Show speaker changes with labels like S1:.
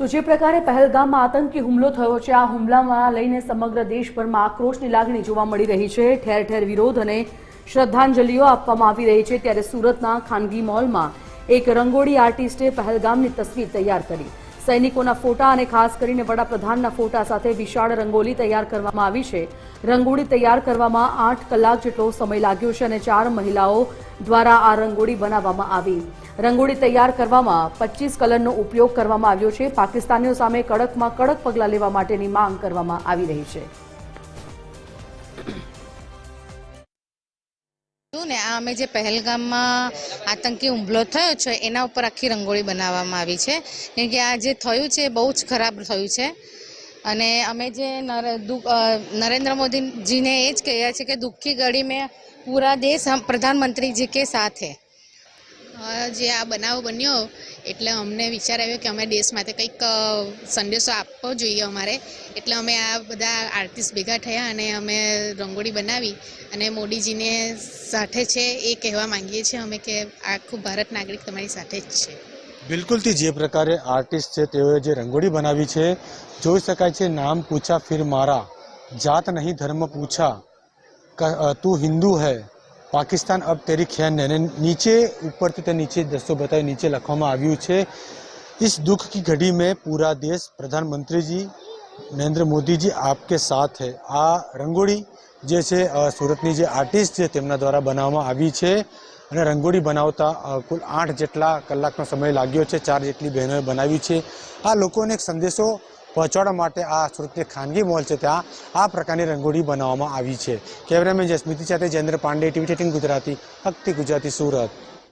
S1: તો જે પ્રકારે પહેલગામમાં આતંકી હુમલો થયો છે, આ હુમલામાં લઈને સમગ્ર દેશભરમાં આક્રોશની લાગણી જોવા મળી રહી છે. ઠેર ઠેર વિરોધ અને શ્રદ્ધાંજલિઓ આપવામાં આવી રહી છે. ત્યારે સુરતના ખાનગી મોલમાં એક રંગોળી આર્ટિસ્ટે પહેલગામની તસવીર તૈયાર કરી. સૈનિકોના ફોટા અને ખાસ કરીને વડાપ્રધાનના ફોટા સાથે વિશાળ રંગોળી તૈયાર કરવામાં આવી છે. રંગોળી તૈયાર કરવામાં આઠ કલાક જેટલો સમય લાગ્યો છે અને ચાર મહિલાઓ દ્વારા આ રંગોળી બનાવવામાં આવી. રંગોળી તૈયાર કરવામાં પચીસ કલરનો ઉપયોગ કરવામાં આવ્યો છે. પાકિસ્તાનીઓ સામે કડકમાં કડક પગલાં લેવા માટેની માંગ કરવામાં આવી રહી છે.
S2: ને, આ અમે જે પહેલગામમાં આતંકી હુમલો થયો છે, એના ઉપર આખી રંગોળી બનાવવામાં આવી છે. કેમ કે આ જે થયું છે બહુ જ ખરાબ થયું છે. અને અમે જે નર- નરેન્દ્ર મોદીજીને એ જ કહ્યા છે કે દુઃખી ઘડી મેં પૂરા દેશ પ્રધાનમંત્રીજી કે સાથ.
S3: જે આ બનાવ બન્યો એટલે અમને વિચાર આવ્યો કે અમે દેશ માટે કંઈક સંદેશો આપવો જોઈએ અમારે. એટલે અમે આ બધા આર્ટિસ્ટ ભેગા થયા અને અમે રંગોળી બનાવી અને મોદીજીને સાથે છે એ કહેવા માંગીએ છીએ અમે કે આખું ભારત નાગરિક તમારી સાથે જ છે.
S4: બિલકુલથી જે પ્રકારે આર્ટિસ્ટ છે તેઓએ જે રંગોળી બનાવી છે, જોઈ શકાય છે નામ પૂછા ફિર મારા, જાત નહીં ધર્મ પૂછા તું હિન્દુ હૈ પાકિસ્તાન અબ તેરી ખેર નહીં અને નીચે ઉપરથી તે નીચે દસ્તો બતાવી નીચે લખવામાં આવ્યું છે इस दुख की घड़ी में पूरा देश प्रधानमंत्री जी નરેન્દ્ર મોદીજી આપકે સાથ હૈ આ રંગોળી જે છે અ, સુરતની જે આર્ટિસ્ટ છે તેમના દ્વારા બનાવવામાં આવી છે અને રંગોળી બનાવતા અ, કુલ આઠ જેટલા કલાકનો સમય લાગ્યો છે ચાર જેટલી બહેનોએ બનાવી છે આ લોકોને એક સંદેશો પહોંચાડવા માટે આ સુરતની ખાનગી મોલ છે ત્યાં આ પ્રકારની રંગોળી બનાવવામાં આવી છે. કેમેરામેન જસ્મિતિ સાથે જયેન્દ્ર પાંડે, ટીવી ગુજરાતી, અક્તિ ગુજરાતી, સુરત.